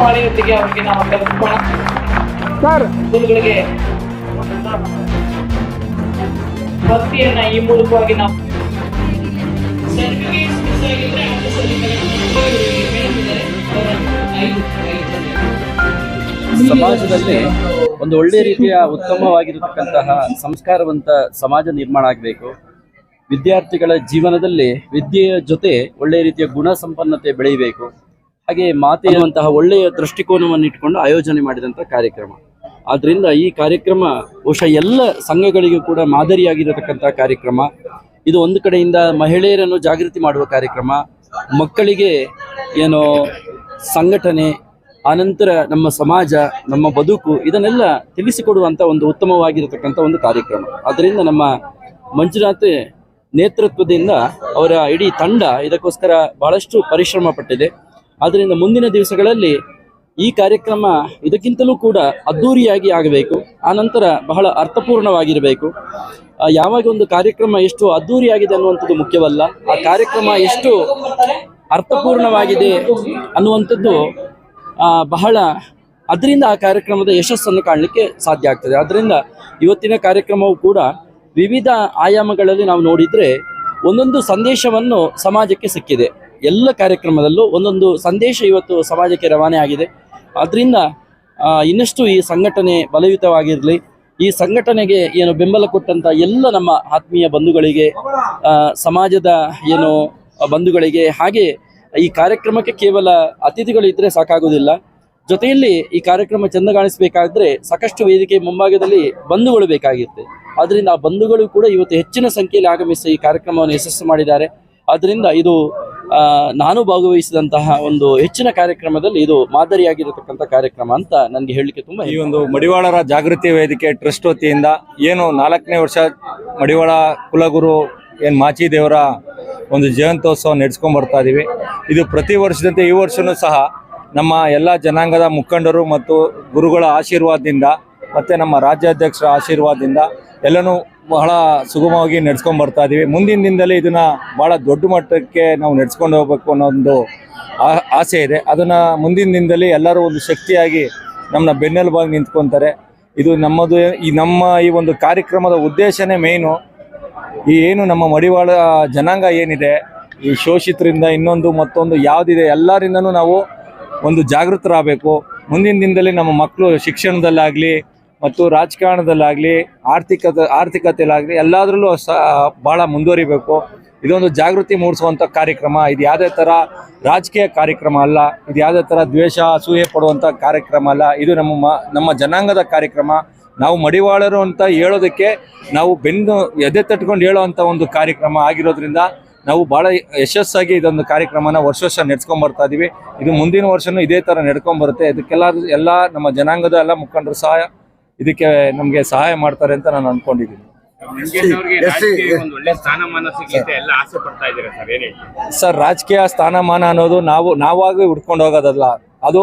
ಪಾಳೆಯೊತ್ತಿಗೆ ಅವರಿಗೆ ನಾವು ತಲುಪೋಣ ಸರ್. ಗುರುಗಳಿಗೆ ಭಕ್ತಿಯನ್ನ ಈ ಮೂಲಕವಾಗಿ ನಾವು ಸಮಾಜದಲ್ಲಿ ಒಂದು ಒಳ್ಳೆ ರೀತಿಯ ಉತ್ತಮವಾಗಿರತಕ್ಕಂತಹ ಸಂಸ್ಕಾರವಂತ ಸಮಾಜ ನಿರ್ಮಾಣ ಆಗಬೇಕು. ವಿದ್ಯಾರ್ಥಿಗಳ ಜೀವನದಲ್ಲಿ ವಿದ್ಯೆಯ ಜೊತೆ ಒಳ್ಳೆಯ ರೀತಿಯ ಗುಣ ಸಂಪನ್ನತೆ ಬೆಳೆಯಬೇಕು. ಹಾಗೆ ಮಾತೆ ಎನ್ನುವಂತಹ ಒಳ್ಳೆಯ ದೃಷ್ಟಿಕೋನವನ್ನು ಇಟ್ಕೊಂಡು ಆಯೋಜನೆ ಮಾಡಿದಂಥ ಕಾರ್ಯಕ್ರಮ. ಆದ್ದರಿಂದ ಈ ಕಾರ್ಯಕ್ರಮ ಬಹುಶಃ ಎಲ್ಲ ಸಂಘಗಳಿಗೂ ಕೂಡ ಮಾದರಿಯಾಗಿರತಕ್ಕಂಥ ಕಾರ್ಯಕ್ರಮ. ಇದು ಒಂದು ಕಡೆಯಿಂದ ಮಹಿಳೆಯರನ್ನು ಜಾಗೃತಿ ಮಾಡುವ ಕಾರ್ಯಕ್ರಮ, ಮಕ್ಕಳಿಗೆ ಏನು ಸಂಘಟನೆ, ಆನಂತರ ನಮ್ಮ ಸಮಾಜ, ನಮ್ಮ ಬದುಕು ಇದನ್ನೆಲ್ಲ ತಿಳಿಸಿಕೊಡುವಂಥ ಒಂದು ಉತ್ತಮವಾಗಿರತಕ್ಕಂಥ ಒಂದು ಕಾರ್ಯಕ್ರಮ. ಅದರಿಂದ ನಮ್ಮ ಮಂಜುನಾಥ್ ನೇತೃತ್ವದಿಂದ ಅವರ ಇಡೀ ತಂಡ ಇದಕ್ಕೋಸ್ಕರ ಬಹಳಷ್ಟು ಪರಿಶ್ರಮ ಪಟ್ಟಿದೆ. ಆದ್ದರಿಂದ ಮುಂದಿನ ದಿವಸಗಳಲ್ಲಿ ಈ ಕಾರ್ಯಕ್ರಮ ಇದಕ್ಕಿಂತಲೂ ಕೂಡ ಅದ್ಧೂರಿಯಾಗಿ ಆಗಬೇಕು. ಆನಂತರ ಬಹಳ ಅರ್ಥಪೂರ್ಣವಾಗಿರಬೇಕು. ಯಾವಾಗ ಒಂದು ಕಾರ್ಯಕ್ರಮ ಎಷ್ಟು ಅದ್ಧೂರಿಯಾಗಿದೆ ಅನ್ನುವಂಥದ್ದು ಮುಖ್ಯವಲ್ಲ. ಆ ಕಾರ್ಯಕ್ರಮ ಎಷ್ಟು ಅರ್ಥಪೂರ್ಣವಾಗಿದೆ ಅನ್ನುವಂಥದ್ದು ಬಹಳ ಅದರಿಂದ ಆ ಕಾರ್ಯಕ್ರಮದ ಯಶಸ್ಸನ್ನು ಕಾಣಲಿಕ್ಕೆ ಸಾಧ್ಯ ಆಗ್ತದೆ. ಅದರಿಂದ ಇವತ್ತಿನ ಕಾರ್ಯಕ್ರಮವು ಕೂಡ ವಿವಿಧ ಆಯಾಮಗಳಲ್ಲಿ ನಾವು ನೋಡಿದರೆ ಒಂದೊಂದು ಸಂದೇಶವನ್ನು ಸಮಾಜಕ್ಕೆ ಸಿಕ್ಕಿದೆ. ಎಲ್ಲ ಕಾರ್ಯಕ್ರಮದಲ್ಲೂ ಒಂದೊಂದು ಸಂದೇಶ ಇವತ್ತು ಸಮಾಜಕ್ಕೆ ರವಾನೆ ಆಗಿದೆ. ಅದರಿಂದ ಇನ್ನಷ್ಟು ಈ ಸಂಘಟನೆ ಬಲಯುತವಾಗಿರಲಿ, ಈ ಸಂಘಟನೆಗೆ ಏನು ಬೆಂಬಲ ಕೊಟ್ಟಂತ ಎಲ್ಲ ನಮ್ಮ ಆತ್ಮೀಯ ಬಂಧುಗಳಿಗೆ ಸಮಾಜದ ಏನು ಬಂಧುಗಳಿಗೆ, ಹಾಗೆ ಈ ಕಾರ್ಯಕ್ರಮಕ್ಕೆ ಕೇವಲ ಅತಿಥಿಗಳು ಇದ್ರೆ ಸಾಕಾಗುವುದಿಲ್ಲ. ಜೊತೆಯಲ್ಲಿ ಈ ಕಾರ್ಯಕ್ರಮ ಚೆಂದ ಕಾಣಿಸಬೇಕಾದ್ರೆ ಸಾಕಷ್ಟು ವೇದಿಕೆ ಮುಂಭಾಗದಲ್ಲಿ ಬಂಧುಗಳು ಬೇಕಾಗಿರುತ್ತೆ ಆದ್ರಿಂದ ಆ ಬಂಧುಗಳು ಕೂಡ ಇವತ್ತು ಹೆಚ್ಚಿನ ಸಂಖ್ಯೆಯಲ್ಲಿ ಆಗಮಿಸಿ ಈ ಕಾರ್ಯಕ್ರಮವನ್ನು ಯಶಸ್ಸು ಮಾಡಿದ್ದಾರೆ. ಆದ್ರಿಂದ ಇದು ನಾನು ಭಾಗವಹಿಸಿದಂತಹ ಒಂದು ಹೆಚ್ಚಿನ ಕಾರ್ಯಕ್ರಮದಲ್ಲಿ ಇದು ಮಾದರಿಯಾಗಿರತಕ್ಕಂಥ ಕಾರ್ಯಕ್ರಮ ಅಂತ ನನಗೆ ಹೇಳಲಿಕ್ಕೆ ತುಂಬಾ ಈ ಒಂದು ಮಡಿವಾಳರ ಜಾಗೃತಿ ವೇದಿಕೆ ಟ್ರಸ್ಟ್ ವತಿಯಿಂದ ಏನು ನಾಲ್ಕನೇ ವರ್ಷ ಮಡಿವಾಳ ಕುಲಗುರು ಏನು ಮಾಚಿ ದೇವರ ಒಂದು ಜಯಂತ್ಯೋತ್ಸವ ನಡೆಸ್ಕೊಂಡ್ ಬರ್ತಾ ಇದೀವಿ. ಇದು ಪ್ರತಿ ವರ್ಷದಂತೆ ಈ ವರ್ಷನೂ ಸಹ ನಮ್ಮ ಎಲ್ಲ ಜನಾಂಗದ ಮುಖಂಡರು ಮತ್ತು ಗುರುಗಳ ಆಶೀರ್ವಾದದಿಂದ ಮತ್ತು ನಮ್ಮ ರಾಜ್ಯಾಧ್ಯಕ್ಷರ ಆಶೀರ್ವಾದದಿಂದ ಎಲ್ಲನೂ ಬಹಳ ಸುಗಮವಾಗಿ ನಡೆಸ್ಕೊಂಡು ಬರ್ತಾ ಇದ್ದೀವಿ ಮುಂದಿನ ದಿನದಲ್ಲಿ ಇದನ್ನು ಭಾಳ ದೊಡ್ಡ ಮಟ್ಟಕ್ಕೆ ನಾವು ನಡೆಸ್ಕೊಂಡು ಹೋಗ್ಬೇಕು ಅನ್ನೋ ಒಂದು ಆಸೆ ಇದೆ. ಅದನ್ನು ಮುಂದಿನ ದಿನದಲ್ಲಿ ಎಲ್ಲರೂ ಒಂದು ಶಕ್ತಿಯಾಗಿ ನಮ್ಮನ್ನ ಬೆನ್ನೆಲುಬಾಗಿ ನಿಂತ್ಕೊತಾರೆ. ಇದು ನಮ್ಮದು ಈ ನಮ್ಮ ಈ ಒಂದು ಕಾರ್ಯಕ್ರಮದ ಉದ್ದೇಶನೇ ಮೇಯ್ನು ಈ ಏನು ನಮ್ಮ ಮಡಿವಾಳ ಜನಾಂಗ ಏನಿದೆ, ಈ ಶೋಷಿತರಿಂದ ಇನ್ನೊಂದು ಮತ್ತೊಂದು ಯಾವುದಿದೆ ಎಲ್ಲರಿಂದನೂ ನಾವು ಒಂದು ಜಾಗೃತರಾಗಬೇಕು. ಮುಂದಿನ ದಿನದಲ್ಲಿ ನಮ್ಮ ಮಕ್ಕಳು ಶಿಕ್ಷಣದಲ್ಲಾಗಲಿ ಮತ್ತು ರಾಜಕಾರಣದಲ್ಲಾಗಲಿ, ಆರ್ಥಿಕತೆ, ಆರ್ಥಿಕತೆಯಲ್ಲಾಗಲಿ ಎಲ್ಲದರಲ್ಲೂ ಸಹ ಭಾಳ ಮುಂದುವರಿಬೇಕು. ಇದೊಂದು ಜಾಗೃತಿ ಮೂಡಿಸುವಂಥ ಕಾರ್ಯಕ್ರಮ. ಇದು ಯಾವುದೇ ಥರ ರಾಜಕೀಯ ಕಾರ್ಯಕ್ರಮ ಅಲ್ಲ. ಇದು ಯಾವುದೇ ಥರ ದ್ವೇಷ, ಅಸೂಯೆ ಪಡುವಂಥ ಕಾರ್ಯಕ್ರಮ ಅಲ್ಲ. ಇದು ನಮ್ಮ ನಮ್ಮ ಜನಾಂಗದ ಕಾರ್ಯಕ್ರಮ. ನಾವು ಮಡಿವಾಳರು ಅಂತ ಹೇಳೋದಕ್ಕೆ ನಾವು ಬೆನ್ನು, ಎದೆ ತಟ್ಕೊಂಡು ಹೇಳೋವಂಥ ಒಂದು ಕಾರ್ಯಕ್ರಮ ಆಗಿರೋದ್ರಿಂದ ನಾವು ಭಾಳ ಯಶಸ್ಸಾಗಿ ಇದೊಂದು ಕಾರ್ಯಕ್ರಮನ ವರ್ಷ ವರ್ಷ ನಡ್ಸ್ಕೊಂಡ್ ಬರ್ತಾ ಇದೀವಿ. ಇದು ಮುಂದಿನ ವರ್ಷನೂ ಇದೇ ಥರ ನಡ್ಕೊಂಡ್ ಬರುತ್ತೆ. ಇದಕ್ಕೆಲ್ಲ ಎಲ್ಲ ನಮ್ಮ ಜನಾಂಗದ ಎಲ್ಲ ಮುಖಂಡರು ಸಹ ಇದಕ್ಕೆ ನಮಗೆ ಸಹಾಯ ಮಾಡ್ತಾರೆ ಅಂತ ನಾನು ಅನ್ಕೊಂಡಿದ್ದೀನಿ. ಮಂಜಣ್ಣವ್ರಿಗೆ ಒಂದು ಒಳ್ಳೆ ಸ್ಥಾನಮಾನ ಸಿಗ್ಲಿ ಎಲ್ಲ ಆಸೆ ಪಡ್ತಾ ಇದ್ದೀರಾ ಸರ್? ಏನ್ ಹೇಳ್ತೀರಾ? ಸರ್ ರಾಜಕೀಯ ಸ್ಥಾನಮಾನ ಅನ್ನೋದು ನಾವು ನಾವಾಗಿ ಹುಡ್ಕೊಂಡು ಹೋಗೋದಲ್ಲ. ಅದು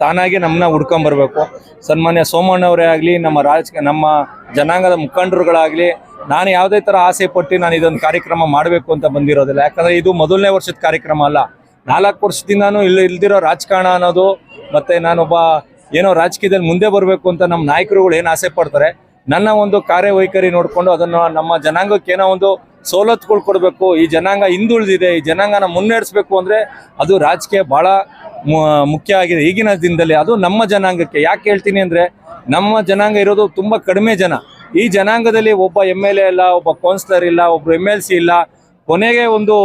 ತಾನಾಗಿ ನಮ್ಮನ್ನ ಹುಡ್ಕೊಂಡ್ ಬರ್ಬೇಕು. ಸನ್ಮಾನ್ಯ ಸೋಮಣ್ಣವರೇ ಆಗಲಿ ನಮ್ಮ ರಾಜ ನಮ್ಮ ಜನಾಂಗದ ಮುಖಂಡರುಗಳಾಗಲಿ ನಾನು ಯಾವುದೇ ಥರ ಆಸೆ ಪಟ್ಟು ನಾನು ಇದೊಂದು ಕಾರ್ಯಕ್ರಮ ಮಾಡಬೇಕು ಅಂತ ಬಂದಿರೋದಿಲ್ಲ. ಯಾಕಂದ್ರೆ ಇದು ಮೊದಲನೇ ವರ್ಷದ ಕಾರ್ಯಕ್ರಮ ಅಲ್ಲ. ನಾಲ್ಕು ವರ್ಷದಿಂದಾನು ಇಲ್ಲಿ ಇಲ್ದಿರೋ ರಾಜಕಾರಣ ಅನ್ನೋದು ಮತ್ತೆ ನಾನೊಬ್ಬ ಏನೋ ರಾಜಕೀಯದಲ್ಲಿ ಮುಂದೆ ಬರಬೇಕು ಅಂತ ನಮ್ಮ ನಾಯಕರುಗಳು ಏನು ಆಸೆ ಪಡ್ತಾರೆ, ನನ್ನ ಒಂದು ಕಾರ್ಯವೈಖರಿ ನೋಡಿಕೊಂಡು ಅದನ್ನು ನಮ್ಮ ಜನಾಂಗಕ್ಕೆ ಏನೋ ಒಂದು ಸವಲತ್ತುಗಳು ಕೊಡಬೇಕು, ಈ ಜನಾಂಗ ಹಿಂದುಳಿದಿದೆ, ಈ ಜನಾಂಗನ ಮುನ್ನಡೆಸಬೇಕು ಅಂದರೆ ಅದು ರಾಜಕೀಯ ಭಾಳ ಮುಖ್ಯ ಆಗಿದೆ ಈಗಿನ ದಿನದಲ್ಲಿ. ಅದು ನಮ್ಮ ಜನಾಂಗಕ್ಕೆ. ಯಾಕೆ ಹೇಳ್ತೀನಿ ಅಂದರೆ, ನಮ್ಮ ಜನಾಂಗ ಇರೋದು ತುಂಬ ಕಡಿಮೆ ಜನ. ಈ ಜನಾಂಗದಲ್ಲಿ ಒಬ್ಬ ಎಂ ಎಲ್ ಎ ಇಲ್ಲ, ಒಬ್ಬ ಕೌನ್ಸಿಲರ್ ಇಲ್ಲ ಒಬ್ಬರು ಎಂ ಎಲ್ ಸಿ ಇಲ್ಲ, ಕೊನೆಗೆ ಒಂದು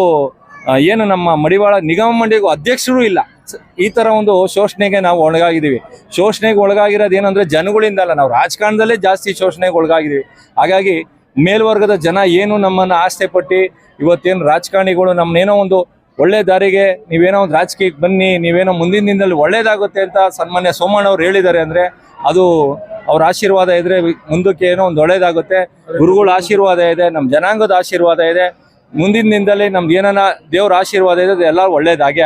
ಏನು ನಮ್ಮ ಮಡಿವಾಳ ನಿಗಮ ಮಂಡಿಗೂ ಅಧ್ಯಕ್ಷರು ಇಲ್ಲ. ಈ ತರ ಒಂದು ಶೋಷಣೆಗೆ ನಾವು ಒಳಗಾಗಿದ್ದೀವಿ. ಶೋಷಣೆಗೆ ಒಳಗಾಗಿರೋದು ಏನಂದ್ರೆ ಜನಗಳಿಂದ ಅಲ್ಲ ನಾವು ರಾಜಕಾರಣದಲ್ಲೇ ಜಾಸ್ತಿ ಶೋಷಣೆಗೆ ಒಳಗಾಗಿದ್ದೀವಿ. ಹಾಗಾಗಿ ಮೇಲ್ವರ್ಗದ ಜನ ಏನು ನಮ್ಮನ್ನ ಆಸ್ತೆ ಪಟ್ಟಿ, ಇವತ್ತೇನು ರಾಜಕಾರಣಿಗಳು ನಮ್ಮನ್ನೇನೋ ಒಂದು ಒಳ್ಳೆ ದಾರಿಗೆ, ನೀವೇನೋ ಒಂದು ರಾಜಕೀಯಕ್ಕೆ ಬನ್ನಿ, ನೀವೇನೋ ಮುಂದಿನ ದಿನದಲ್ಲಿ ಒಳ್ಳೇದಾಗುತ್ತೆ ಅಂತ ಸನ್ಮಾನ್ಯ ಸೋಮಣ್ಣ ಅವ್ರು ಹೇಳಿದ್ದಾರೆ ಅಂದ್ರೆ ಅದು ಅವ್ರ ಆಶೀರ್ವಾದ ಇದ್ರೆ ಮುಂದಕ್ಕೆ ಏನೋ ಒಂದು ಒಳ್ಳೇದಾಗುತ್ತೆ. ಗುರುಗಳ ಆಶೀರ್ವಾದ ಇದೆ ನಮ್ಮ ಜನಾಂಗದ ಆಶೀರ್ವಾದ ಇದೆ. ಮುಂದಿನ ದಿನದಲ್ಲಿ ನಮ್ದು ಏನಾನ ದೇವ್ರ ಆಶೀರ್ವಾದ ಇದೆ ಎಲ್ಲ ಒಳ್ಳೇದಾಗೆ